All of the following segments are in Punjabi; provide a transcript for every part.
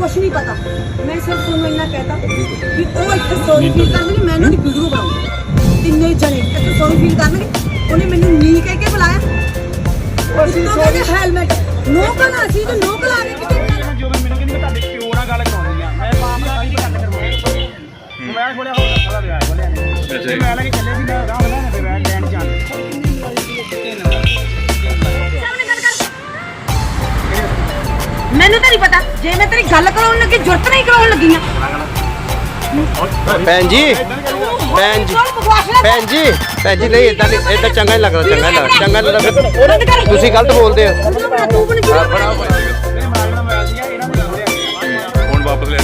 ਕੁਛ ਨਹੀਂ ਪਤਾ। ਮੈਂ ਸਿਰਫ ਤੁਹਾਨੂੰ ਇੰਨਾ ਕਹਿਤਾ ਵੀ ਉਹ ਇੱਥੇ ਸੌਰੀ ਫੀਲ ਕਰਨਗੇ ਮੈਂ ਉਹਨਾਂ ਦੀ ਵੀਡੀਓ ਬਣਾਉਂਗੀ। ਤਿੰਨੇ ਜਣੇ ਇੱਥੇ ਸੌਰੀ ਫੀਲ ਕਰਨਗੇ। ਉਹਨੇ ਮੈਨੂੰ ਨੀ ਕਹਿ ਕੇ ਬੁਲਾਇਆ। ਉਹ ਕਹਿੰਦੇ ਹੈਲਮਟ ਨੋ ਕਲਾ ਸੀ ਤੇ ਨੋ ਕਲਾ ਕੇ ਕਿਤੇ ਜੋ ਵੀ ਮੈਨੂੰ ਕਹਿੰਦੀ ਮੈਂ ਤੁਹਾਡੇ ਪਿਓ ਨਾਲ ਗੱਲ ਕਰਾਉਣੀ ਆ ਮੈਂ ਮਾਮਲਾ ਨਹੀਂ ਗੱਲ ਕਰਵਾਉਣੀ ਮੈਂ ਥੋੜਾ ਹੋਰ ਥੋੜਾ ਵਿਆਹ ਬੋਲਿਆ ਨੇ ਅੱਛਾ ਜੀ। ਮੈਂ ਲੈ ਕੇ ਚੱਲੇ ਸੀ ਮੈਂ ਰਾਹ ਲੈ ਤੇ ਬੈਠ ਲੈਣ ਜਾਣ। ਮੈਨੂੰ ਤਾਂ ਨਹੀਂ ਜੇ ਮੈਂ ਤੇਰੀ ਗੱਲ ਕਰਾਉਣ ਲੱਗੀ ਜੁਰਤ ਨਹੀਂ ਕਰਾਉਣ ਲੱਗੀ ਆ ਭੈਣ ਜੀ ਭੈਣ ਜੀ ਭੈਣ ਜੀ ਭੈਣ ਜੀ ਨਹੀਂ ਇਦਾਂ ਨਹੀਂ ਇਦਾਂ ਚੰਗਾ ਨਹੀਂ ਲੱਗਦਾ ਚੰਗਾ ਨਹੀਂ ਲੱਗਦਾ ਚੰਗਾ ਨਹੀਂ ਲੱਗਦਾ। ਤੁਸੀਂ ਗਲਤ ਬੋਲਦੇ ਹੋ। ਹੁਣ ਵਾਪਸ ਲੈ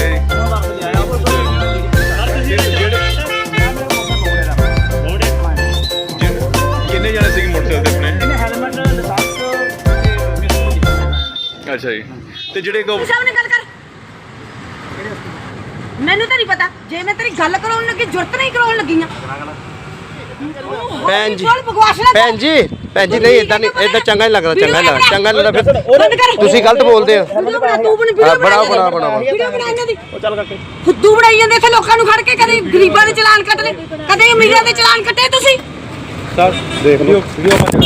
ਕਿੰਨੇ ਜਣੇ ਮੋਟਰਸਾਈਕਲ ਤੇ ਆਪਣੇ? ਅੱਛਾ ਜੀ। ਤੇ ਜਿਹੜੇ ਗੋ ਤੂੰ ਸਾਹਮਣੇ ਗੱਲ ਕਰ ਮੈਨੂੰ ਤਾਂ ਨਹੀਂ ਪਤਾ ਜੇ ਮੈਂ ਕਰਾਉਣ ਲੱਗੀ ਜੁਰਤ ਨਹੀਂ ਕਰਾਉਣ ਲੱਗੀ ਆ ਭੈਣ ਜੀ। ਭੈਣ ਜੀ ਭੈਣ ਜੀ ਨਹੀਂ ਇਦਾਂ ਨਹੀਂ ਇਦਾਂ ਚੰਗਾ ਨਹੀਂ ਲੱਗਦਾ ਚੰਗਾ ਨਹੀਂ ਲੱਗਦਾ ਚੰਗਾ ਨਹੀਂ ਲੱਗਦਾ ਫਿਰ ਤੁਸੀਂ ਗਲਤ ਬੋਲਦੇ ਹੋ। ਵੀਡੀਓ ਬਣਾ ਬਣ ਵੀਡੀਓ ਬਣਾ। ਵੀਡੀਓ ਬਣਾ ਇਹਨਾਂ ਦੀ ਉਹ ਚੱਲ ਕਰਕੇ। ਫੁੱਦੂ ਬਣਾਈ ਜਾਂਦੇ ਇੱਥੇ ਲੋਕਾਂ ਨੂੰ ਖੜ ਕੇ ਕਦੇ ਗਰੀਬਾਂ ਦੇ ਚਲਾਨ ਕੱਟ ਲਏ ਕਦੇ ਅਮੀਰਾਂ ਦੇ ਚਲਾਨ ਕੱਟੇ ਤੁਸੀਂ। ਸਰ ਦੇਖ ਲਓ।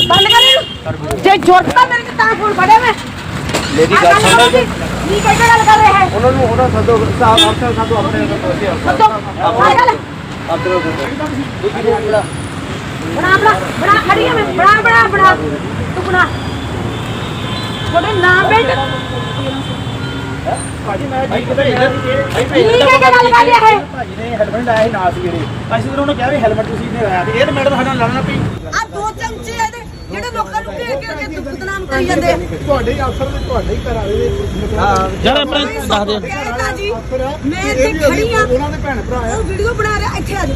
ਬੰਦ ਕਰ ਜੇ ਜੁਰਤ ਤਾਂ ਮੇਰੇ ਤੇ ਤਾਂ ਫੋਨ ਫੜਿਆ ਮੈਂ। ਮੇਰੀ ਗੱਲ ਸੁਣ। ਕੀ ਕਹਿ ਕੇ ਗੱਲ ਕਰ ਰਿਹਾ ਹੈ? ਉਹਨਾਂ ਨੂੰ ਉਹਨਾਂ ਸਦੋ ਸਾਹਿਬ ਅਫਸਰ ਸਾਡੋ ਆਪਣੇ ਸੱਦੋ। ਆ ਗੱਲ। ਬਣਾ। ਬਣਾ। ਬਣਾ। ਖੜੀ ਹੈ ਮੈਂ। ਬਣਾ ਬਣਾ ਬਣਾ। ਤੂੰ ਬਣਾ। ਤੁਹਾਡੇ ਨਾਮ ਬੈਠ ਭਾਜੀ ਮੈਂ ਜੀ ਕਿਤੇ ਕੀ ਕਹਿ ਕੇ ਗੱਲ ਕਰ ਰਿਹਾ ਹੈ? ਭਾਜੀ ਨੇ ਹੈਲਮਟ ਲਾਇਆ ਸੀ ਨਾਲ ਸਵੇਰੇ ਅਸੀਂ ਤਾਂ ਉਹਨੂੰ ਕਿਹਾ ਵੀ ਹੈਲਮਟ ਤੁਸੀਂ ਨੇ ਲਾਇਆ ਤੇ ਇਹ ਤਾਂ ਮੈਡਮ ਸਾਡੇ ਲੜਨਾ ਪਈ ਆ ਦੋ ਚਮਚੇ ਆ ਇਹਦੇ ਜਿਹੜੇ ਲੋਕਾਂ ਨੂੰ ਘੇਰ ਘੇਰ ਕੇ ਬਦਨਾਮ ਕਰੀ ਜਾਂਦੇ ਤੁਹਾਡੇ ਹੀ ਅਫਸਰ ਨੇ ਤੁਹਾਡੇ ਹੀ ਘਰ ਵਾਲੇ ਦੇ ਯਾਰ ਆਪਣੇ ਦੱਸ ਦੇ। ਕਹਿਤਾ ਜੀ। ਮੈਂ ਇੱਥੇ ਖੜੀ ਆ। ਉਹਨਾਂ ਦੇ ਭੈਣ ਭਰਾ ਆ। ਉਹ ਵੀਡੀਓ ਬਣਾ ਰਿਹਾ ਇੱਥੇ ਆ ਜਾ।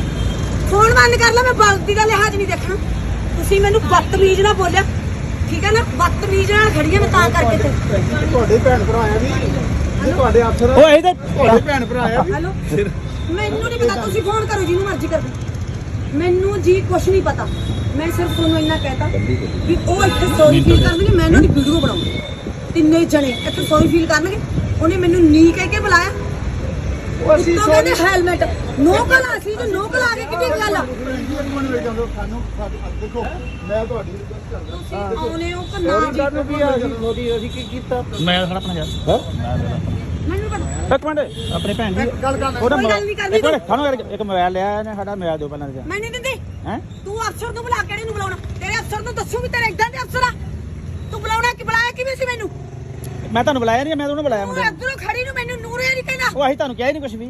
ਫੋਨ ਬੰਦ ਕਰ ਲੈ ਮੈਂ ਬਲਦੀ ਦਾ ਲਿਹਾਜ਼ ਨਹੀਂ ਦੇਖਣਾ। ਤੁਸੀਂ ਮੈਨੂੰ ਬਦਤਮੀਜ਼ ਨਾ ਬੋਲਿਆ। ਠੀਕ ਹੈ ਨਾ? ਬਦਤਮੀਜ਼ ਨਾਲ ਖੜੀ ਆ ਮੈਂ ਤਾਂ ਕਰਕੇ ਤੇ। ਤੁਹਾਡੇ ਭੈਣ ਭਰਾ ਆ ਵੀ ਤੁਹਾਡੇ ਅਫਸਰ ਆ। ਉਹ ਇਹ ਤਾਂ ਤੁਹਾਡੇ ਭੈਣ ਭਰਾ ਆ ਵੀ। ਹੈਲੋ? ਮੈਨੂੰ ਨਹੀਂ ਪਤਾ ਤੁਸੀਂ ਫੋਨ ਕਰੋ ਜਿਹਨੂੰ ਮਰਜ਼ੀ ਕਰ ਮੈਨੂੰ ਜੀ ਕੁਛ ਨਹੀਂ ਪਤਾ। ਮੈਂ ਸਿਰਫ ਤੁਹਾਨੂੰ ਇੰਨਾ ਕਹਿਤਾ ਵੀ ਉਹ ਇੱਥੇ ਸੌਰੀ ਫੀਲ ਕਰਨਗੇ ਮੈਂ ਉਹਨਾਂ ਦੀ ਵੀਡੀਓ ਬਣਾਉਂਗੀ। ਤਿੰਨੇ ਜਣੇ ਇੱਥੇ ਸੌਰੀ ਫੀਲ ਕਰਨਗੇ। ਉਹਨੇ ਮੈਨੂੰ ਨੀ ਕਹਿ ਕੇ ਬੁਲਾਇਆ। ਉਹ ਅਸੀਂ ਕਹਿੰਦੇ ਹੈਲਮਟ ਨੋ ਕਲਾ ਸੀ ਤੇ ਨੋ ਕਲਾ ਕੇ ਕਿੱਡੀ ਗੱਲ ਆ? ਦੇਖੋ ਮੈਂ ਤੁਹਾਡੀ ਰਿਕਵੈਸਟ ਕਰਦਾ। ਤੁਸੀਂ ਆਉਨੇ ਹੋ ਕਿ ਨਾ ਜੀ। ਵੀ ਆ ਮੋਦੀ ਅਸੀਂ ਕੀ ਕੀਤਾ? ਮੈਂ ਖੜਾ ਆਪਣਾ ਯਾਰ। ਮੈਨੂੰ ਪਤਾ ਇੱਕ ਮਿੰਟ। ਆਪਣੇ ਭੈਣ ਜੀ। ਗੱਲ ਕਰਨਾ। ਉਹਦਾ ਕੋਈ ਗੱਲ ਨਹੀਂ ਕਰਨੀ ਇੱਕ ਮਿੰਟ। ਸਾਨੂੰ ਇੱਕ ਮੋਬਾਈਲ ਲਿਆ ਇਹਨੇ ਸਾਡਾ ਮੋਬਾਈਲ ਦਿਓ ਪਹਿਲਾਂ ਮੈਂ ਨਹੀਂ ਦਿੰਦੀ। ਹੈ? ਤੂੰ ਅਫਸਰ ਨੂੰ ਬੁਲਾ ਕਿਹੜੇ ਨੂੰ ਬੁਲਾਉਣਾ? ਤੇਰੇ ਅਫਸਰ ਨੂੰ ਦੱਸੂ ਵੀ ਤੇਰੇ ਇਦਾਂ ਦੇ ਅਫਸਰ ਆ। ਤੂੰ ਬੁਲਾਉਣਾ ਕਿ ਬੁਲਾਇਆ ਕਿਵੇਂ ਸੀ ਮੈਨੂੰ? ਮੈਂ ਤੁਹਾਨੂੰ ਬੁਲਾਇਆ ਨਹੀਂ ਮੈਂ ਤੁਹਾਨੂੰ ਬੁਲਾਇਆ ਤੂੰ ਮੁੰਡੇ ਨੂੰ। ਇੱਧਰੋਂ ਖੜੀ ਨੂੰ ਮੈਨੂੰ ਨੂਰੇ ਨਹੀਂ ਕਹਿੰਦਾ। ਉਹ ਅਸੀਂ ਤੁਹਾਨੂੰ ਕਿਹਾ ਹੀ ਨਹੀਂ ਕੁਝ ਵੀ।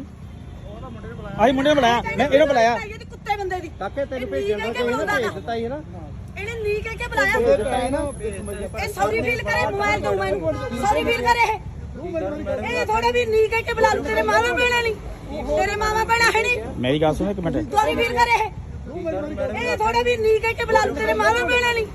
ਅਸੀਂ ਮੁੰਡੇ ਨੂੰ ਬੁਲਾਇਆ। ਮੈਂ ਇਹਨੂੰ ਬੁਲਾਇਆ। ਇਹਦੇ ਕੁੱਤੇ ਬੰਦੇ ਦੀ। ਕਾਕੇ ਤੈਨੂੰ ਭੇਜਣ ਦਾ ਕੋਈ ਨਾ ਭੇਜ ਦਿੱਤਾ ਹੀ ਨਾ। ਇਹਨੇ ਨੀ ਕਹਿ ਕੇ ਬੁਲਾਇਆ। ਇਹ ਸੌਰੀ ਫੀਲ ਕਰੇ ਮੋਬਾਈਲ ਤੋਂ ਮੈਨੂੰ। ਸੌਰੀ ਫੀਲ ਕਰੇ ਇਹ। ਇਹ ਥੋੜਾ ਵੀ ਨੀ ਕਹਿ ਕੇ ਬੁਲਾ ਲੂ ਤੇਰੇ ਮਾਵਾ ਭੈਣਾਂ ਨਹੀਂ ਤੇਰੇ ਮਾਵਾ ਭੈਣਾਂ ਹੈ ਨਹੀਂ। ਮੇਰੀ ਗੱਲ ਸੁਣੋ ਇੱਕ ਮਿੰਟ। ਸੌਰੀ ਫੀਲ ਕਰੇ ਇਹ। ਇਹ ਥੋੜਾ ਵੀ ਨੀ ਕਹਿ ਕੇ ਬੁਲਾ ਲੂ ਤੇਰੇ ਮਾਵਾ ਭੈਣਾਂ ਨਹੀਂ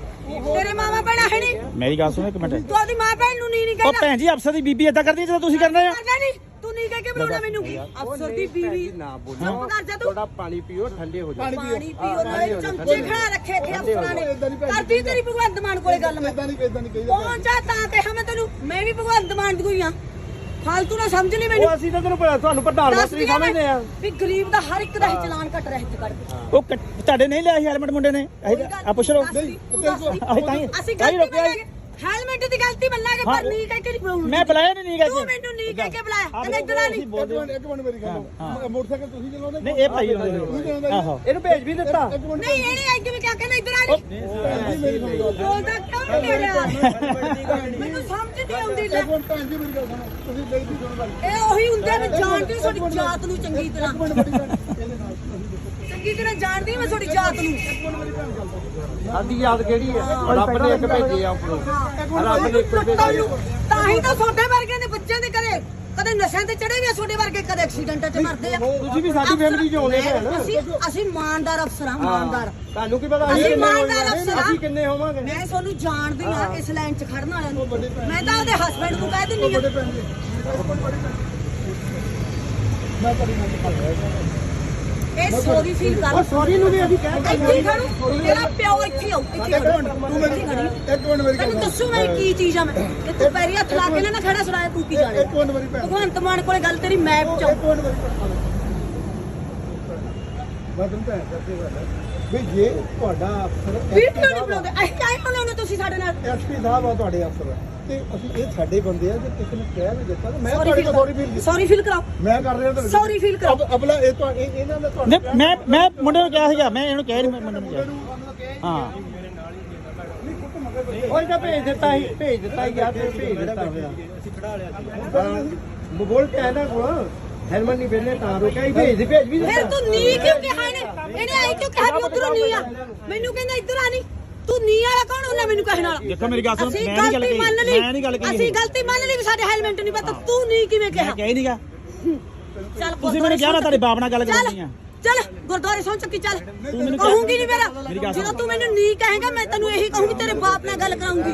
ਤੇਰੇ ਮਾਵਾ ਭੈਣਾਂ ਹੈ ਨਹੀਂ। ਮੇਰੀ ਗੱਲ ਸੁਣੋ ਇੱਕ ਮਿੰਟ। ਤੂੰ ਮਾਂ ਭੈਣ ਨੂੰ ਨੀ ਨਹੀਂ ਉਹ ਕਹਿੰਦਾ ਭੈਣ ਜੀ ਅਫਸਰ ਦੀ ਬੀਬੀ ਏਦਾਂ ਕਰਦੀ ਹੈ ਜਦੋਂ ਤੁਸੀਂ ਕਰਦੇ ਹੋ ਕਰਦਾ ਨਹੀਂ। ਤੂੰ ਨੀ ਕਹਿ ਕੇ ਬੁਲਾਉਣਾ ਮੈਨੂੰ। ਅਫਸਰ ਦੀ ਬੀਵੀ ਨਾ ਬੋਲੋ। ਚੁੱਪ ਕਰ ਜਾ ਤੂੰ? ਥੋੜਾ ਪਾਣੀ ਪੀਓ ਠੰਡੇ ਹੋ ਜਾਓ। ਪਾਣੀ ਪੀਓ ਨਾਲੇ ਚਮਚੇ ਖੜਾ ਰੱਖੇ ਇੱਥੇ ਅਫਸਰਾਂ ਨੇ। ਕਰਦੀ ਤੇਰੀ ਭਗਵੰਤ ਮਾਨ ਕੋਲੇ ਗੱਲ ਮੈਂ। ਇਦਾਂ ਨਹੀਂ ਇਦਾਂ ਨਹੀਂ ਕਹੀ ਪਹੁੰਚ ਜਾ ਤਾਂ ਤੇ ਹਾਂ ਮੈਂ ਤੈਨੂੰ ਮੈਂ ਵੀ ਭਗਵੰਤ ਮਾਨ ਦੀ ਹੋਈ ਆ ਫਾਲਤੂ ਨਾ ਸਮਝ ਲਈ ਮੈਨੂੰ। ਉਹ ਅਸੀਂ ਤਾਂ ਤੈਨੂੰ ਪਤਾ ਤੁਹਾਨੂੰ ਪ੍ਰਧਾਨ ਦੱਸ ਮੰਤਰੀ ਮੈਂ ਸਮਝਦੇ ਆ। ਵੀ ਗਰੀਬ ਦਾ ਹਰ ਇੱਕ ਦਾ ਹੀ। ਚਲਾਨ ਕੱਟ ਰਿਹਾ ਇੱਥੇ ਕੱਢ ਕੇ। ਉਹ ਕੱਟ- ਤੁਹਾਡੇ ਨਹੀਂ ਲਿਆ ਸੀ ਹੈਲਮਟ ਮੁੰਡੇ ਨੇ? ਅਸੀਂ ਆ ਪੁੱਛ ਲਓ। ਅਸੀਂ ਤਾਂ ਹੀ- ਅਸੀਂ ਤਾਂ ਹੀ ਗਲਤੀ ਰੋਕਿਆ ਮੰਨਾਂਗੇ ਹੈਲਮਟ ਦੀ ਗਲਤੀ ਮੰਨਾਂਗੇ ਪਰ ਨਹੀਂ ਕਹਿ ਕੇ ਨਹੀਂ ਬੁਲਾਉਣਾ। ਮੈਂ ਬੁਲਾਇਆ ਨਹੀਂ ਨਹੀਂ ਤੂੰ ਮੈਨੂੰ ਨਹੀਂ ਕਹਿ ਕੇ ਬੁਲਾਇਆ ਕਹਿੰਦਾ ਇੱਧਰ ਆ ਨਹੀਂ। ਇੱਕ ਮਿੰਟ ਇੱਕ ਮਿੰਟ ਮੇਰੀ ਗੱਲ ਸੁਣੋ। ਮੋਟਰਸਾਈਕਲ ਤੁਸੀਂ ਚਲਾਉਂਦੇ ਨਹੀਂ ਇਹ ਭਾਈ ਆਹੋ ਇਹਨੂੰ ਭੇਜ ਵੀ ਦਿੱਤਾ। ਇੱਕ ਮਿੰਟ। ਨਹੀਂ ਇਹਨੇ ਅੱਜ ਵੀ ਕਿਹਾ ਕਹਿੰਦਾ ਇੱਧਰ ਆ ਨਹੀਂ ਭੈਣ ਜੀ ਮੇਰੀ ਸੁਣੋ ਬੋਲਦਾ ਕਿਉਂ ਨਹੀਂ ਰਿਹਾ ਮੈਨੂੰ ਸਮਝ ਨਹੀਂ ਆਉਂਦੀ ਲੈ। ਇੱਕ ਮਿੰਟ ਭੈਣ ਜੀ ਮੇਰੀ ਗੱਲ ਸੁਣੋ। ਤੁਸੀਂ ਬੇਇੱਜ਼ਤੀ ਸੁਣੋ ਗੱਲ ਇਹ ਉਹੀ ਹੁੰਦੇ ਨੇ ਜਾਣਦੇ ਸਾਡੀ ਜਾਤ ਨੂੰ ਚੰਗੀ ਤਰ੍ਹਾਂ। ਇੱਕ ਮਿੰਟ ਬੜੀ ਗੱਲ। ਚੰਗੀ ਤਰ੍ਹਾਂ ਜਾਣਦੀ ਮੈਂ ਤੁਹਾਡੀ ਜਾਤ ਨੂੰ? ਸਾਡੀ ਯਾਦ ਕਿਹੜੀ ਹੈ? ਰੱਬ ਨੇ ਇੱਕ ਭੇਜੀ ਆ ਉੱਪਰੋਂ ਰੱਬ ਨੇ ਇੱਕ ਭੇਜੀ ਤਾਂ ਹੀ- ਤਾਂ ਤੁਹਾਡੇ ਵਰਗੇ ਦੇ ਬੱਚਿਆਂ ਦੇ ਕਦੇ ਕਦੇ ਨਸ਼ਿਆਂ ਤੇ ਚੜੇ ਵੀ ਆ ਤੁਹਾਡੇ ਵਰਗੇ ਕਦੇ ਐਕਸੀਡੈਂਟਾਂ 'ਚ ਮਰਦੇ ਆ। ਤੁਸੀਂ ਵੀ ਸਾਡੀ ਫੈਮਿਲੀ ਚ ਆਉਂਦੇ ਭੈਣ। ਅਸੀਂ ਅਸੀਂ ਇਮਾਨਦਾਰ ਅਫਸਰ ਇਮਾਨਦਾਰ। ਤੁਹਾਨੂੰ ਕੀ ਪਤਾ ਅਸੀਂ ਇਮਾਨਦਾਰ ਹੋਵਾਂਗੇ ਅਫਸਰ ਅਸੀਂ ਕਿੰਨੇ ਹੋਵਾਂਗੇ? ਮੈਂ ਤੁਹਾਨੂੰ ਜਾਣਦੀ ਆ ਇਸ ਲਾਈਨ 'ਚ ਖੜਨ ਵਾਲਿਆਂ ਨੂੰ। ਮੈਂ ਤਾਂ ਉਹਦੇ ਹਸਬੰਡ ਨੂੰ ਕਹਿ ਦਿੰਦੀ ਆ। ਮੈਂ ਤੁਹਾਡੀ ਨਾਲ ਇਹ ਸੌਰੀ ਫੀਲ ਕਰ ਸੌਰੀ ਨੂੰ ਵੀ ਅਸੀਂ ਕਹਿ ਇੱਥੇ ਹੀ। ਖੜੂ ਤੇਰਾ ਪਿਓ ਇੱਥੇ ਹੀ ਆਊ ਇੱਥੇ ਹੀ ਇੱਕ ਖੜੂ। ਮਿੰਟ ਤੂੰ ਮੇਰੀ ਇੱਥੇ ਹੀ ਖੜੀ। ਇੱਕ ਮਿੰਟ ਮੇਰੀ ਗੱਲ ਤੈਨੂੰ ਦੱਸੂ ਮੈਂ ਕੀ ਚੀਜ਼ ਆ ਮੈਂ। ਤੇ ਤੂੰ ਪੈਰੀ ਹੱਥ ਲਾ ਕੇ ਨਾ ਨਾ ਖੜਾ ਸੁਣਾਇਆ ਤੂੰ ਕੀ ਜਾਣੇ। ਇੱਕ ਮਿੰਟ ਮੇਰੀ ਭੈਣ। ਭਗਵੰਤ ਮਾਨ ਕੋਲੇ ਗੱਲ ਤੇਰੀ ਮੈਂ ਪਹੁੰਚਾਊ ਇੱਕ ਮਿੰਟ ਮੇਰੀ ਭੈਣ। ਮੈਂ ਤੁਹਾਨੂੰ ਭੈਣ ਕਰਕੇ ਗੱਲ। ਹੈ ਵੀ ਜੇ ਤੁਹਾਡਾ ਅਫਸਰ ਵੀਡੀਓ ਨਹੀਂ ਬਣਾਉਂਦੇ ਐ ਕਾਹ ਬਣਾਉਂਦੇ ਤੁਸੀਂ ਸਾਡੇ ਨਾਲ। ਐਸਪੀ ਸਾਹਿਬ ਆ ਤੁਹਾਡੇ ਅਫਸਰ। ਤੇ ਅਸੀਂ ਇਹ ਸਾਡੇ ਬੰਦੇ ਆ ਜੇ ਕਿਸੇ ਨੇ ਕਹਿ ਵੀ ਦਿੱਤਾ ਤਾਂ ਮੈਂ ਸੌਰੀ ਤੁਹਾਡੇ ਫੀਲ ਕੋਲ ਸੌਰੀ ਫੀਲ ਸੌਰੀ ਫੀਲ ਕਰਾਓ। ਮੈਂ ਕਰ ਰਿਹਾ ਤਾਂ Sorry feel ਕਰੋ। ਅਬ- ਅਬਲਾ ਇਹ ਤਾਂ ਇਹ- ਇਹਨਾਂ ਦਾ ਤੁਹਾਡਾ ਨਹੀਂ ਮੈਂ ਮੈਂ ਮੁੰਡੇ ਨੂੰ ਕਿਹਾ ਸੀਗਾ ਮੈਂ ਇਹਨੂੰ ਕਹਿ ਨਹੀਂ ਮੈਂ ਮੁੰਡੇ ਨੂੰ ਹਾਂ। ਉਹ ਤਾਂ ਭੇਜ ਦਿੱਤਾ ਸੀ ਭੇਜ ਦਿੱਤਾ ਯਾਰ ਭੇਜ ਦਿੱਤਾ ਹੋਇਆ। ਬੋਲ ਕੇ ਆਇਆ ਨਾ ਕੋਲ ਹੈਲਮਟ ਨਹੀਂ ਪਹਿਨੇ ਤਾਂ ਰੋਕਿਆ ਹੀ ਭੇਜ ਦੇ ਭੇਜ ਵੀ ਫਿਰ ਤੂੰ ਨੀ ਕਿਉਂ ਕਿਹਾ? ਇਹਨੇ ਆਈ ਕਿਉਂ ਕਿਹਾ ਵੀ ਉਧਰੋਂ ਨੀ ਆ? ਮੈਨੂੰ ਕਹਿੰਦਾ ਇੱਧਰ ਆ ਨੀ ਤੂੰ ਨੀ ਵਾਲਾ ਕੌਣ ਹੁੰਦਾ ਮੈਨੂੰ ਕਹਿਣ ਵਾਲਾ? ਦੇਖੋ ਮੇਰੀ ਗੱਲ ਸੁਣ, ਅਸੀਂ ਮੈਂ ਨੀ ਗੱਲ ਗਲਤੀ ਕਹੀ, ਮੰਨ ਲਈ। ਮੈਂ ਨੀ ਗੱਲ ਕਹੀ ਅਸੀਂ ਇਹ। ਗਲਤੀ ਮੰਨ ਲਈ ਵੀ ਸਾਡੇ ਹੈਲਮਟ ਨਹੀਂ ਪਤਾ। ਤੂੰ ਨੀ ਕਿਵੇਂ ਕਿਹਾ? ਮੈਂ ਕਹਿ ਨਹੀਂਗਾ ਚੱਲ ਤੁਸੀਂ ਮੈਨੂੰ ਕਿਹਾ ਨਾ ਤੁਹਾਡੇ ਬਾਪ ਨਾਲ ਗੱਲ ਚੱਲ ਕਰਨੀ ਆ। ਚੱਲ ਗੁਰਦੁਆਰੇ ਸੌਂ ਚੱਕੀ ਚੱਲ। ਮੈਨੂੰ ਕਹੂੰਗੀ ਨਹੀਂ ਮੇਰਾ। ਗੱਲ ਸੁਣ। ਜਦੋਂ ਤੂੰ ਮੈਨੂੰ ਨੀ ਕਹੇਗਾ ਮੈਂ ਤੈਨੂੰ ਇਹੀ ਕਹੂੰਗੀ ਤੇਰੇ ਬਾਪ ਨਾਲ ਗੱਲ ਕਰਾਉਂਗੀ।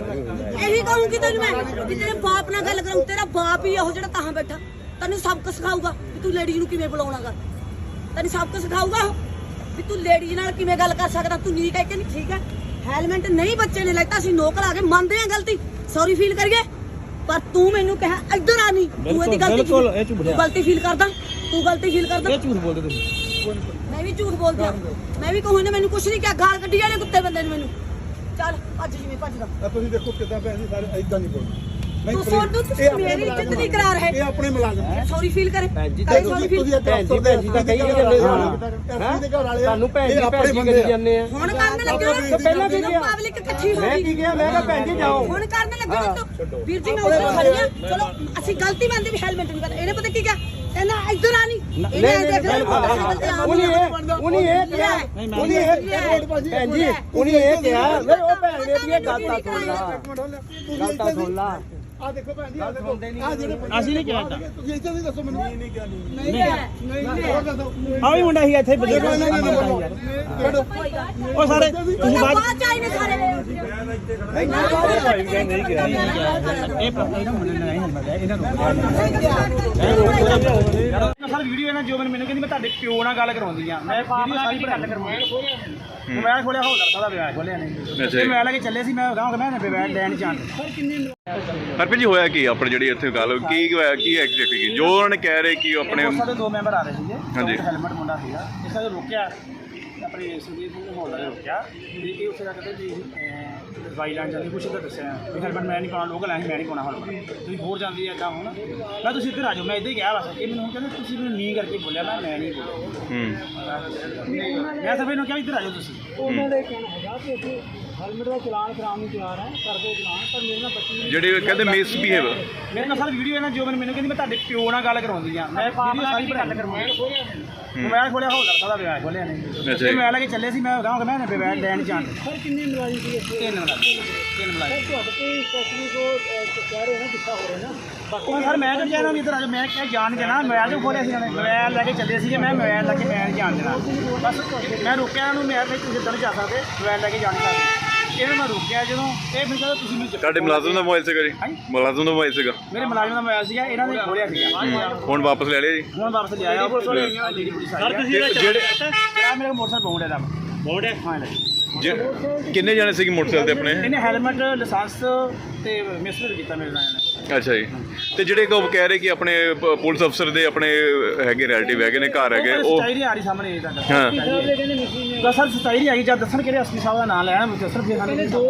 ਇਹੀ ਕਹੂੰਗੀ ਤੈਨੂੰ ਮੈਂ ਕਿ ਤੇਰੇ ਬਾਪ ਨਾਲ ਗੱਲ ਕਰਾਉਂ ਤੇਰਾ ਬਾਪ ਹੀ ਉਹ ਜਿਹੜਾ ਤਾਂ ਬੈਠਾ। ਤੈਨੂੰ ਸਬਕ ਸਿਖਾਊਗਾ ਕਿ ਤੂੰ ਲੇਡੀਜ਼ ਨੂੰ ਕਿਵੇਂ ਬੁਲਾਉਣਾਗਾ ਤੈਨੂੰ ਸਬਕ ਸਿਖਾਊਗਾ ਉਹ। ਵੀ ਤੂੰ ਲੇਡੀਜ਼ ਨਾਲ ਕਿਵੇਂ ਗੱਲ ਕਰ ਸਕਦਾ? ਤੂੰ ਨੀ ਕਹਿ ਕੇ ਨਹੀਂ? ਠੀਕ ਹੈ। ਹੈਲਮਟ ਨਹੀਂ ਬੱਚੇ ਨੇ ਲੈਤਾ ਅਸੀਂ ਨੋਕ ਲਾ ਕੇ ਮੰਨਦੇ ਆ ਗਲਤੀ। ਸੌਰੀ ਫੀਲ ਕਰੀਏ। ਪਰ ਤੂੰ ਮੈਨੂੰ ਕਿਹਾ ਇੱਧਰ ਆ ਨਹੀਂ ਤੂੰ ਇਹਦੀ ਗਲਤੀ ਬਿਲਕੁਲ, ਇਹ ਝੂਠ ਤੂੰ ਆ। ਗਲਤੀ ਫੀਲ ਕਰਦਾ? ਤੂੰ ਗਲਤੀ ਫੀਲ ਕਰਦਾ? ਇਹ ਝੂਠ ਬੋਲਦੇ ਤੁਸੀਂ। ਮੈਂ ਵੀ ਝੂਠ ਬੋਲਦੀ ਆ ਮੈਂ ਵੀ ਕਹੂੰ ਨੇ ਮੈਨੂੰ ਕੁਛ ਨਹੀਂ ਕਿਹਾ। ਗਾਲ ਕੱਢੀ ਵਾਲੇ ਕੁੱਤੇ ਬੰਦੇ ਨੇ ਮੈਨੂੰ। ਚੱਲ ਭੱਜ ਜਿਵੇਂ ਭੱਜਦਾ। ਆ ਤੁਸੀਂ ਦੇਖੋ ਕਿਦਾਂ ਜੀ ਸਾਰੇ ਇਦਾਂ ਨਹੀਂ ਬੋਲਦੇ। ਤੂੰ ਸੁਣ ਤੂੰ ਤੁਸੀਂ ਮੇਰੀ ਇੱਜ਼ਤ ਨਹੀਂ ਕਰਾ ਰਹੇ। ਇਹ ਆਪਣੇ ਮੁਲਾਜ਼ਮ ਸੌਰੀ ਫੀਲ ਕਰੇ। ਭੈਣ ਜੀ ਕਰੇ ਤੁਸੀਂ sorry feel। ਤੁਸੀਂ ਇੱਕ ਭੈਣ ਜੀ, ਭੈਣ ਜੀ ਤਾਂ ਕਹੀ ਜਾਂਦੇ ਦੇ ਘਰ ਵਾਲੇ ਆ। ਤੁਹਾਨੂੰ ਭੈਣ ਜੀ ਇਹ ਆਪਣੇ ਭੈਣ ਜੀ ਬੰਦੇ ਕਰੀ ਆ। ਜਾਂਦੇ ਆ। ਹੁਣ ਕਰਨ ਲੱਗਾ ਤਾਂ ਪਹਿਲਾਂ ਕੀ ਕਿਹਾ? ਪਬਲਿਕ ਇਕੱਠੀ ਹੋ ਮੈਂ ਗਈ। ਕੀ ਕਿਹਾ? ਮੈਂ ਕਿਹਾ ਭੈਣ ਜੀ ਜਾਓ। ਹੁਣ ਕਰਨ ਲੱਗਾ ਨਾ ਤੂੰ ਵੀਰ ਜੀ ਮੈਂ ਉੱਥੇ ਖੜੀ ਆ। ਚਲੋ ਅਸੀਂ ਗਲਤੀ ਮੰਨਦੇ ਵੀ ਹੈਲਮਟ ਨਹੀਂ ਪਤਾ। ਇਹਨੇ ਪਤਾ ਕੀ ਕਿਹਾ? ਕਹਿੰਦਾ ਇੱਧਰ ਆ ਨਹੀਂ ਇਹਨੇ ਨਹੀਂ, ਦੇਖ ਨਹੀਂ, ਲਿਆ ਉਹਨੇ ਇਹ ਉਹਨੇ ਇਹ ਕਿਹਾ। ਉਹਨੇ ਇਹ ਭੈਣ ਜੀ ਉਹਨੇ ਇਹ ਕਿਹਾ। ਵੇ ਉਹ ਭੈਣ ਦੇ ਦੀ ਗੱਲ ਤਾਂ ਸੁਣ ਲਾ ਗੱਲ ਤਾਂ ਸੁਣ ਲਾ ਆ ਦੇਖੋ ਭੈਣ ਜੀ ਆ ਦੇਖੋ ਆ ਜਿਹੜੇ ਅਸੀਂ ਨਹੀਂ ਕਿਹਾ ਏਦਾਂ। ਤੁਸੀਂ ਇੱਥੇ ਨਹੀਂ ਦੱਸੋ ਮੈਨੂੰ ਨਹੀਂ ਕਿਹਾ ਨਹੀਂ ਨਹੀਂ ਹੋਰ ਦੱਸੋ ਆ ਵੀ ਮੁੰਡਾ ਸੀ ਇੱਥੇ ਬਜ਼ੁਰਗ ਛੱਡੋ ਉਹ ਸਾਰੇ ਤੁਸੀਂ ਬਾਅਦ ਬਾਅਦ ਚ ਆਏ ਨੇ ਸਾਰੇ ਇਹ ਪਤਾ ਇਹਨਾਂ ਮੁੰਡੇ ਨੇ ਨਹੀਂ ਹੰਮਦਾ ਇਹਨਾਂ ਨੂੰ ਸਰ ਵੀਡੀਓ ਇਹਨਾਂ ਜੋ ਮੈਨੂੰ ਕਹਿੰਦੀ ਮੈਂ ਤੁਹਾਡੇ ਪਿਓ ਨਾਲ ਗੱਲ ਕਰਾਉਂਦੀ ਆ। ਮੈਂ ਵੀਡੀਓ ਸਾਰੀ ਗੱਲ ਕਰਵਾਉਂਦੀ ਮੋਬਾਈਲ ਖੋਲਿਆ ਹੋ ਸਕਦਾ ਦਾ ਵਿਆਹ ਖੋਲਿਆ ਨਹੀਂ। ਅੱਛਾ ਜੀ। ਮੈਂ ਲੈ ਕੇ ਚੱਲੇ ਸੀ ਮੈਂ ਕਹਾਂਗਾ ਮੈਂ ਮੋਬਾਈਲ ਲੈਣ ਜਾਣ। ਹਰਪ੍ਰੀਤ ਜੀ ਹੋਇਆ ਕੀ? ਆਪਣੇ ਜਿਹੜੀ ਇੱਥੇ ਗੱਲ? ਕੀ ਹੋਇਆ ਕੀ ਐਗਜ਼ੈਕਟ ਕੀ? ਜੋ ਉਹਨਾਂ ਨੇ ਕਹਿ ਰਹੇ ਕਿ ਆਪਣੇ ਆਪਣੇ ਦੋ ਮੈਂਬਰ ਆ ਰਹੇ ਸੀਗੇ। ਹਾਂਜੀ। ਹੈਲਮਟ ਮੁੰਡਾ ਸੀਗਾ। ਇਸ ਦਾ ਰੁਕਿਆ। ਆਪਣੇ ਸੁਦੀਪ ਸਿੰਘ ਹੋਲਦਾ ਰੁਕਿਆ। ਤੇ ਇਹ ਉੱਥੇ ਦਾ ਕਹਿੰਦੇ ਵੀ ਦਵਾਈ ਲੈਣ ਜਾਂਦੀ ਕੁਛ ਤਾਂ ਦੱਸਿਆ। ਵੀ ਹੈਲਮਟ ਮੈਂ ਨਹੀਂ ਪਾਉਣਾ ਲੋਕਲ ਐ ਮੈਂ ਨਹੀਂ ਪਾਉਣਾ ਹੈਲਮਟ ਤੁਸੀਂ ਹੋਰ ਜਾਂਦੀ ਐ ਇਦਾਂ ਹੁਣ। ਮੈਂ ਤੁਸੀਂ ਇੱਧਰ ਆ ਜਾਓ ਮੈਂ ਇੱਧਰ ਹੀ ਗਿਆ ਬਸ ਇਹ ਮੈਨੂੰ ਹੁਣ ਕਹਿੰਦੇ ਤੁਸੀਂ ਮੈਨੂੰ ਨੀ ਕਰਕੇ ਬੋਲਿਆ ਮੈਂ ਮੈਂ ਨਹੀਂ ਬੋਲਿਆ। ਹੂੰ। ਮੈਂ ਫਿਰ ਇਹਨੂੰ ਕਿਹਾ ਵੀ ਇੱਧਰ ਆ ਜਾਓ ਤੁਸੀਂ। ਉਹਨਾਂ ਦਾ ਕਹਿਣਾ ਹੈਗਾ ਕਿ ਅਸੀਂ ਹੈਲਮਟ ਦਾ ਚਲਾਨ ਕਰਾਉਣ ਨੂੰ ਤਿਆਰ ਹੈ ਕਰਦੇ ਚਲਾਨ ਪਰ ਮੇਰੇ ਨਾਲ ਬੱਚੀ ਜਿਹੜੇ ਕਹਿੰਦੇ ਮਿਸਬੀਹੇਵ ਮੇਰੇ ਨਾਲ ਸਰ ਵੀਡੀਓ ਇਹਨਾਂ ਜੋ ਮੈਨੂੰ ਮੈਨੂੰ ਕਹਿੰਦੀ ਮੈਂ ਤੁਹਾਡੇ ਪਿਓ ਨਾਲ ਗੱਲ ਕਰਾਉਂਦੀ ਆ ਮੈਂ ਵੀਡੀਓ ਸਾਰੀ ਗੱਲ ਕਰਵਾਉਂਦੀ ਮੋਬਾਈਲ ਖੋਲਿਆ ਹੋ। ਸਕਦਾ ਦਾ ਵਿਆਹ ਖੋਲਿਆ ਨਹੀਂ। ਅੱਛਾ ਜੀ। ਮੈਂ ਲੈ ਕੇ ਚੱਲੇ ਸੀ ਮੈਂ ਕਹਾਂਗਾ ਮੈਂ ਮੋਬਾਈਲ ਲੈਣ ਜਾਣ। ਸਰ ਕਿੰਨੇ ਮੁਲਾਜ਼ਮ ਸੀ ਤਿੰਨ ਮੁਲਾਜ਼ਮ ਤੁਹਾਡੇ ਤੇ ਸਪੈਸ਼ਲੀ ਕੋ ਕਹਿ ਰਹੇ ਨਾ ਕਿੱਥਾ ਹੋ ਰਿਹਾ ਨਾ। ਉਹ ਸਰ ਮੈਂ ਤਾਂ ਕਹਿਣਾ ਵੀ ਇੱਧਰ ਆ ਜਾਓ, ਮੈਂ ਕਿਹਾ ਜਾਣ ਦੇਣਾ ਮੋਬਾਈਲ ਤੋਂ ਖੋਲਿਆ ਸੀ ਇਹਨਾਂ ਨੇ ਮੋਬਾਈਲ ਲੈ ਕੇ ਚੱਲੇ ਸੀਗੇ ਮੈਂ ਮੋਬਾਈਲ ਲੈ ਕੇ ਮੈਂ ਨਹੀਂ ਜਾਣ। ਦੇਣਾ ਬਸ ਮੈਂ ਰੋਕਿਆ ਉਹਨੂੰ ਮੈਂ ਵੀ ਤੁਸੀਂ ਇੱਧਰ ਨਹੀਂ ਜਾ ਸਕਦੇ ਮੋਬਾਈਲ ਲੈ ਕੇ ਜਾਣ ਨਹੀਂ ਸਕਦੇ ਇਹਨਾਂ ਮੈਂ ਰੋਕਿਆ ਜਦੋਂ? ਇਹ ਫਿਰ ਕਹਿੰਦਾ ਤੁਸੀਂ ਮੈਨੂੰ ਚੱਕੋ। ਤੁਹਾਡੇ ਮੁਲਾਜ਼ਮ ਦਾ ਮੋਬਾਈਲ ਸੀਗਾ ਜੀ। ਮੁਲਾਜ਼ਮ ਦਾ ਮੋਬਾਈਲ ਸੀਗਾ। ਮੇਰੇ ਮੁਲਾਜ਼ਮ ਦਾ ਮੋਬਾਈਲ ਸੀਗਾ ਇਹਨਾਂ ਨੇ ਖੋਲਿਆ ਸੀਗਾ। ਹੁਣ ਵਾਪਸ ਲੈ ਲਿਆ ਜੀ। ਹੁਣ ਵਾਪਸ ਲਿਆਇਆ ਪੁਲਿਸ ਵਾਲੇ ਲੇਡੀ ਪੁਲਿਸ ਆਈ ਹੈ ਤੇ ਜਿਹੜੇ ਕਿਹੜਾ ਮੇਰੇ ਮੋਟਰਸਾਈਕਲ ਬੌਂਡ ਦਾ ਬੌਂਡ ਹੈ? ਹਾਂ ਲੈ। ਜੇ- ਕਿੰਨੇ ਜਾਣੇ ਸੀਗੇ ਮੋਟਰਸਾਈਕਲ ਤੇ ਆਪਣੇ? ਇਹਨੇ ਹੈਲਮਟ ਲਾਇਸੈਂਸ ਤੇ ਮਿਸਟਰ ਕੀਤਾ ਮੇਰੇ ਨਾਲ। ਇਹਨੇ ਅੱਛਾ ਜੀ। ਤੇ ਜਿਹੜੇ ਕੋ ਕਹਿ ਰਹੇ ਕਿ ਆਪਣੇ ਪ- ਪੁਲਿਸ ਅਫਸਰ ਦੇ ਆਪਣੇ ਹੈਗੇ ਰਿਲੇਟਿਵ ਹੈਗੇ ਨੇ ਘਰ ਹੈਗੇ ਉਹ ਨਹੀਂ ਆ ਰਹੀ ਸਾਹਮਣੇ ਇਹ ਤੁਹਾਡਾ ਹਾਂ। ਤਾਂ ਸਰ ਸਚਾਈ ਨਹੀਂ ਆਈ ਜਦ ਦੱਸਣ ਕਿਹੜੇ ਅਸਲੀ ਸਾਹਿਬ ਦਾ ਨਾਮ ਲੈਣਾ ਦੱਸਣ ਫਿਰ ਸਾਨੂੰ ਦੋ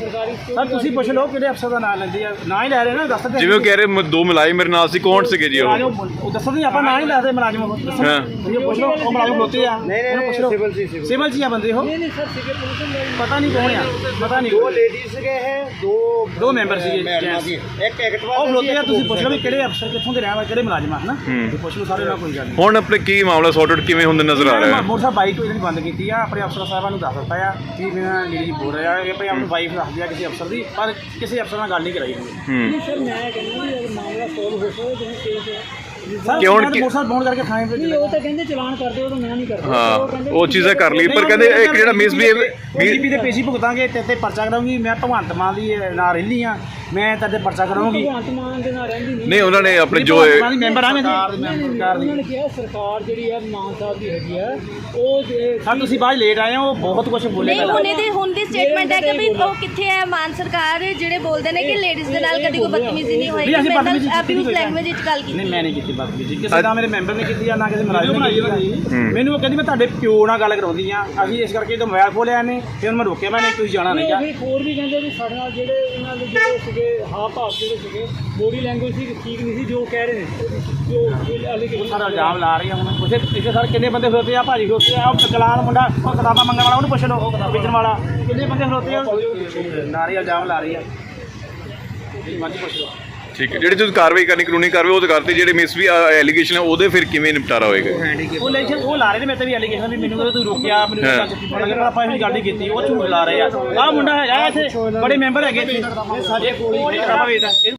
ਸਰਕਾਰੀ ਸਰ ਤੁਸੀਂ ਪੁੱਛ ਲਓ ਕਿਹੜੇ ਅਫਸਰ ਦਾ ਨਾਮ ਲੈਂਦੇ ਆ। ਨਾਂ ਹੀ ਲੈ ਰਹੇ ਨਾ ਦੱਸ ਦੇ ਜਿਵੇਂ ਉਹ ਕਹਿ ਰਹੇ ਮ- ਦੋ ਮਿਲਾਈ ਮੇਰੇ ਨਾਲ ਸੀ ਕੌਣ ਸੀਗੇ ਜੀ ਉਹ? ਉਹ ਨਹੀਂ ਆਪਾਂ ਨਾਂ ਹੀ ਦੱਸਦੇ ਮੁਲਾਜ਼ਮ ਉਹ। ਦੱਸਣ ਹਾਂ। ਤੁਸੀਂ ਪੁੱਛ ਲਓ ਉਹ ਮੁਲਾਜ਼ਮ ਖਲੋਤੇ ਆ। ਨਹੀਂ ਨਹੀਂ ਉਹਨੂੰ ਪੁੱਛ ਲਓ। ਸਿਵਲ ਸੀ ਸਿਵਲ। ਸਿਵਲ ਜੀ ਆ ਬੰਦੇ ਉਹ। ਨਹੀਂ ਨਹੀਂ ਸਰ ਸੀਗੇ ਪੁਲਿਸ ਪਤਾ ਨਹੀਂ ਕੌਣ ਆ ਪਤਾ ਨਹੀਂ ਦੋ ਲੇਡੀਜ਼ ਸੀਗੇ ਇਹ ਦੋ ਦੋ ਮੈਂਬਰ ਸੀਗੇ ਮੈਡਮਾਂ gents। ਸੀ ਇੱਕ ਐਕਟਵਾ ਉਹ ਖਲੋਤੇ ਆ ਤੁਸੀਂ ਪੁੱਛ ਲਓ ਵੀ ਕਿਹੜੇ ਅਫਸਰ ਕਿੱਥੋਂ ਦੇ ਰਹਿਣ ਵਾਲੇ ਕਿਹੜੇ ਮੁਲਾਜ਼ਮ ਆ ਹਨਾ ਹੂੰ। ਤੁਸੀਂ ਪੁੱਛ ਲਓ ਸਾਰੇ ਨਾਲ ਕੋਈ ਗੱਲ ਨਹੀਂ ਹੁਣ ਆਪਣੇ ਕੀ ਮਾਮਲਾ ਸੌਰਟ ਆਊਟ ਕਿਵੇਂ ਹੁੰਦੇ ਨਜ਼ਰ ਆ ਰਿਹਾ ਹੈ ਮੋਟਰਸਾਈਕਲ ਬਾਈਕ ਇਹਨਾਂ ਨੇ ਬੰਦ ਕੀਤੀ ਆ ਆਪਣੇ ਅਫਸਰ ਸਾਹਿਬਾਂ ਨੂੰ ਦੱਸ ਦਿੱਤਾ ਆ ਕਿ ਮੇਰਾ ਲੇਡੀ ਬੋਲ ਰਿਹਾ ਕਿ ਭਈ ਆਪਣੀ ਵਾਈਫ ਦੱਸਦੀ ਆ ਕਿਸੇ ਅਫਸਰ ਦੀ ਪਰ ਕਿਸੇ ਅਫਸਰ ਨਾਲ ਗੱਲ ਨਹੀਂ ਕਰਾਈ ਹੋਈ ਹੂੰ ਸਰ ਮੈਂ ਕਹਿੰਦਾ ਵੀ ਇਹ ਮਾਮਲਾ ਸੋਲਵ ਹੋ ਸਕਦਾ ਜਿਵੇਂ ਕੇਸ ਸਰ ਕਿਉਂ- ਕਿਉਂ ਮੋਟਰਸਾਈਕਲ ਬੌਂਡ ਕਰਕੇ ਥਾਣੇ ਤੇ ਉਹ ਤਾਂ ਕਹਿੰਦੇ ਚਲਾਨ ਕਰਦੇ ਉਹ ਤਾਂ ਮੈਂ ਨਹੀਂ ਕਰਦਾ ਹਾਂ ਉਹ ਚੀਜ਼ਾਂ ਕਰ ਲਈ ਪਰ ਕਹਿੰਦੇ ਇੱਕ ਜਿਹੜਾ ਮਿਸਬੀਹੇਵ ਬੀਜੇਪੀ ਦੇ ਪੇਸ਼ੀ ਭੁਗਤਾਂਗੇ ਤੇ ਤੇ ਪਰਚਾ ਕਰਾਉਂਗੀ ਮੈਂ ਭਗਵੰਤ ਮਾਨ ਦੀ ਨਾਲ ਰਹਿੰਦੀ ਆ ਮੈਂ ਤੇ ਤੇ ਪਰਚਾ ਕਰਾਉਂਗੀ। ਦੇ ਨਾਲ ਰਹਿੰਦੀ ਨਹੀਂ ਉਹਨਾਂ ਨੇ ਆਪਣੇ ਜੋ ਦੀ ਮੈਂਬਰ ਆ ਮੈਂ ਸਰਕਾਰ ਦੀ ਕਿਹਾ ਸਰਕਾਰ ਜਿਹੜੀ ਹੈ ਮਾਨ ਸਾਹਿਬ ਦੀ ਹੈਗੀ ਆ ਉਹ ਜੇ- ਸਰ ਤੁਸੀਂ ਬਾਅਦ ਲੇਟ ਆਏ ਹੋ ਉਹ ਬਹੁਤ ਕੁਝ ਬੋਲੇ ਨਹੀਂ ਹੁਣੇ ਦੀ ਹੁਣ ਦੀ ਸਟੇਟਮੈਂਟ ਹੈ ਕਿ ਵੀ ਉਹ ਕਿੱਥੇ ਹੈ ਮਾਨ ਸਰਕਾਰ ਜਿਹੜੇ ਬੋਲਦੇ ਨੇ ਕਿ ਲੇਡੀਜ਼ ਦੇ ਨਾਲ ਕਦੀ ਕੋਈ ਬਦਤਮੀਜ਼ੀ ਨਹੀਂ ਹੋਏਗੀ ਨਹੀਂ, ਅਸੀਂ ਮੈਂ ਬਦਤਮੀਜ਼ੀ ਕੀਤੀ ਅਬਿਊਜ਼ ਕੋਈ ਲੈਂਗੁਏਜ ਵਿੱਚ ਗੱਲ ਕੀਤੀ। ਨਹੀਂ ਮੈਂ ਨਹੀਂ ਕੀਤੀ ਬਦਤਮੀਜ਼ੀ। ਕਿਸੇ ਦਾ ਮੇਰੇ ਮੈਂਬਰ ਨੇ ਕੀਤੀ ਆ ਨਾ ਕਿਸੇ ਮੁਲਾਜ਼ਮ ਨੇ ਕੀਤੀ ਆ। ਮੈਨੂੰ ਉਹ ਕਹਿੰਦੀ ਮੈਂ ਤੁਹਾਡੇ ਪਿਓ ਨਾਲ ਗੱਲ ਕਰਾਉਂਦੀ ਆ। ਅਸੀਂ ਇਸ ਕਰਕੇ ਤਾਂ ਮੋਬਾਈਲ ਖੋਲਿਆ ਇਹਨੇ ਫਿਰ ਉਹਨੂੰ ਮੈਂ ਰੋਕਿਆ ਮੈਂ ਨਹੀਂ ਤੁਸੀਂ ਜਾਣਾ ਨਹੀਂ ਗਾ ਫਿਰ ਹੋਰ ਵੀ ਕਹਿੰਦੇ ਵੀ ਸਾਡੇ ਨਾਲ ਜਿਹੜੇ ਇਹਨਾਂ ਦੇ ਜਿਹੜੇ ਸੀਗੇ ਹਾਵ ਭਾਵ ਜਿਹੜੇ ਸੀਗੇ ਬੋਡੀ ਲੈਂਗੁਏਜ ਸੀ ਠੀਕ ਨਹੀਂ ਸੀ ਜੋ ਕਹਿ ਰਹੇ ਨੇ ਜੋ ਅਲੀਗੇਸ਼ਨ ਸਾਰਾ ਇਲਜ਼ਾਮ ਲਾ ਰਹੀ ਆ ਹੁਣ। ਉਸੇ ਇੱਥੇ ਸਾਰੇ ਕਿੰਨੇ ਬੰਦੇ ਖਲੋਤੇ ਆ? ਭਾਜੀ ਖਲੋਤੇ ਆ ਉਹ ਚਲਾਨ ਮੁੰਡਾ ਉਹ ਕਿਤਾਬਾਂ ਮੰਗਣ ਵਾਲਾ ਉਹਨੂੰ ਪੁੱਛ ਲਓ ਵੇਚਣ ਵਾਲਾ। ਕਿੰਨੇ ਬੰਦੇ ਖਲੋਤੇ ਆ? ਨਾਰੀ ਇਲਜ਼ਾਮ ਲਾ ਰਹੀ ਆ। ਮਾਜੀ ਪੁੱਛ ਲਓ। ਠੀਕ ਹੈ। ਜਿਹੜੀ ਤੁਸੀਂ ਕਾਰਵਾਈ ਕਰਨੀ ਕਾਨੂੰਨੀ ਕਾਰਵਾਈ ਉਹ ਤਾਂ ਕਰਤੀ ਜਿਹੜੇ ਮਿਸ ਵੀ ਐਲੀਗੇਸ਼ਨ ਹੈ ਉਹਦੇ ਫਿਰ ਕਿਵੇਂ ਨਿਪਟਾਰਾ ਹੋਏਗਾ? ਉਹ ਲੈਕਸ਼ਨ ਉਹ ਲਾ ਰਹੇ ਨੇ ਮੇਰੇ ਤੇ ਵੀ ਐਲੀਗੇਸ਼ਨ ਵੀ ਮੈਨੂੰ ਕਹਿੰਦੇ ਤੂੰ ਰੋਕਿਆ ਮੈਨੂੰ ਹਾਂ। ਗੱਲ ਚੁੱਕੀ ਪੜ ਲੱਗਾ ਆਪਾਂ ਇਹ ਗੱਲ ਨਹੀਂ ਕੀਤੀ ਉਹ ਝੂਠ ਲਾ ਰਹੇ ਆ। ਆਹ ਮੁੰਡਾ ਹੈਗਾ ਇੱਥੇ ਬੜੇ ਮੈਂਬਰ ਹੈਗੇ ਇੱਥੇ। ਇਹ ਸਾਡੇ ਕੋਲ ਹੀ ਕਿਤਾਬਾਂ ਵੇਚਦਾ